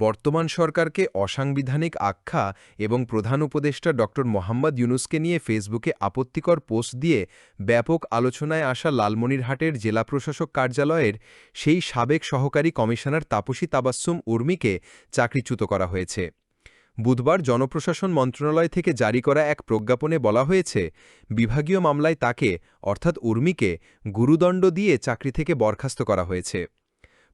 বর্তমান সরকারকে অসাংবিধানিক আখ্যা এবং প্রধান উপদেষ্টা ড. মোহাম্মদ ইউনুসকে নিয়ে ফেসবুকে আপত্তিকর পোস্ট দিয়ে ব্যাপক আলোচনায় আসা লালমনিরহাটের জেলা প্রশাসক কার্যালয়ের সেই সাবেক সহকারী কমিশনার তাপসী তাবাস্সুম উর্মিকে চাকরিচ্যুত করা হয়েছে। বুধবার জনপ্রশাসন মন্ত্রণালয় থেকে জারি করা এক প্রজ্ঞাপনে বলা হয়েছে, বিভাগীয় মামলায় তাকে, অর্থাৎ উর্মিকে, গুরুদণ্ড দিয়ে চাকরি থেকে বরখাস্ত করা হয়েছে।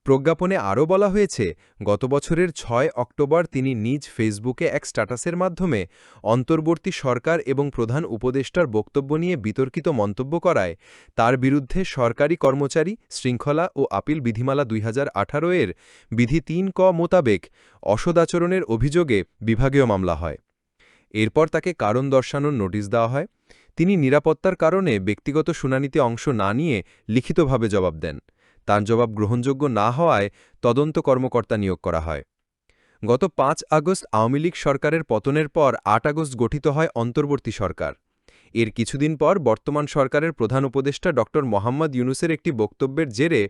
প্রজ্ঞাপনে আরও বলা হয়েছে, গত বছরের ছয় অক্টোবর তিনি নিজ ফেসবুকে এক স্ট্যাটাসের মাধ্যমে অন্তর্বর্তী সরকার এবং প্রধান উপদেষ্টার বক্তব্য নিয়ে বিতর্কিত মন্তব্য করায়। তার বিরুদ্ধে সরকারি কর্মচারী, শৃঙ্খলা ও আপিল বিধিমালা দুই হাজার আঠারো এর বিধি তিন ক মোতাবেক অসদাচরণের অভিযোগে বিভাগীয় মামলা হয়। এরপর তাকে কারণ দর্শানোর নোটিশ দেওয়া হয়। তিনি নিরাপত্তার কারণে ব্যক্তিগত শুনানিতে অংশ না নিয়ে লিখিতভাবে জবাব দেন। তার জবাব গ্রহণযোগ্য না হওয়ায় তদন্ত কর্মকর্তা নিয়োগ করা হয়। গত পাঁচ আগস্ট আওয়ামী লীগ সরকারের পতনের পর আট আগস্ট গঠিত হয় অন্তর্বর্তী সরকার। এর কিছুদিন পর বর্তমান সরকারের প্রধান উপদেষ্টা ড. মোহাম্মদ ইউনুসের একটি বক্তব্যের জেরে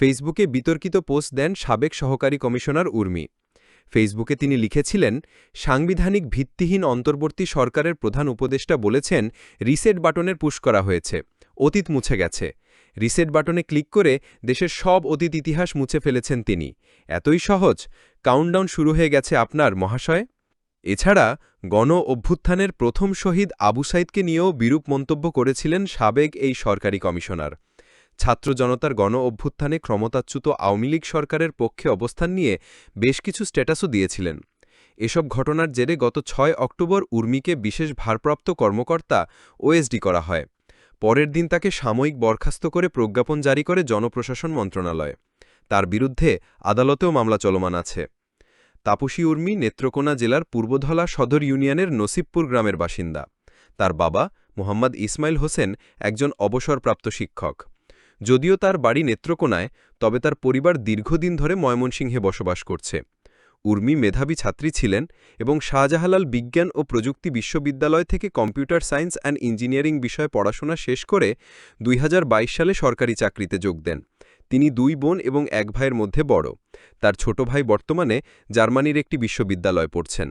ফেসবুকে বিতর্কিত পোস্ট দেন সাবেক সহকারী কমিশনার উর্মি। ফেসবুকে তিনি লিখেছিলেন, সাংবিধানিক ভিত্তিহীন অন্তর্বর্তী সরকারের প্রধান উপদেষ্টা বলেছেন, রিসেট বাটনের পুশ করা হয়েছে, অতীত মুছে গেছে। রিসেট বাটনে ক্লিক করে দেশের সব অতীত ইতিহাস মুছে ফেলেছেন তিনি। এতই সহজ কাউন্টডাউন শুরু হয়ে গেছে আপনার, মহাশয়। এছাড়া, গণ অভ্যুত্থানের প্রথম শহীদ আবু সাইদকে নিয়েও বিরূপ মন্তব্য করেছিলেন সাবেক এই সরকারি কমিশনার। ছাত্র জনতার গণ অভ্যুত্থানে ক্ষমতাচ্যুত আওয়ামী লীগ সরকারের পক্ষে অবস্থান নিয়ে বেশ কিছু স্ট্যাটাসও দিয়েছিলেন। এসব ঘটনার জেরে গত ছয় অক্টোবর উর্মিকে বিশেষ ভারপ্রাপ্ত কর্মকর্তা, ওএসডি করা হয়। পরের দিন তাকে সাময়িক বরখাস্ত করে প্রজ্ঞাপন জারি করে জনপ্রশাসন মন্ত্রণালয়। তার বিরুদ্ধে আদালতেও মামলা চলমান আছে। তাপসী উর্মি নেত্রকোনা জেলার পূর্বধলা সদর ইউনিয়নের নসিবপুর গ্রামের বাসিন্দা। তার বাবা মোহাম্মদ ইসমাইল হোসেন একজন অবসরপ্রাপ্ত শিক্ষক। যদিও তার বাড়ি নেত্রকোনায়, তবে তার পরিবার দীর্ঘদিন ধরে ময়মনসিংহে বসবাস করছে। উর্মি মেধাবী ছাত্রী ছিলেন এবং শাহজাহালাল বিজ্ঞান ও প্রযুক্তি বিশ্ববিদ্যালয় থেকে কম্পিউটার সায়েন্স অ্যান্ড ইঞ্জিনিয়ারিং বিষয়ে পড়াশোনা শেষ করে দুই হাজার বাইশ সালে সরকারি চাকরিতে যোগ দেন। তিনি দুই বোন এবং এক ভাইয়ের মধ্যে বড়। তার ছোট ভাই বর্তমানে জার্মানির একটি বিশ্ববিদ্যালয় পড়ছেন।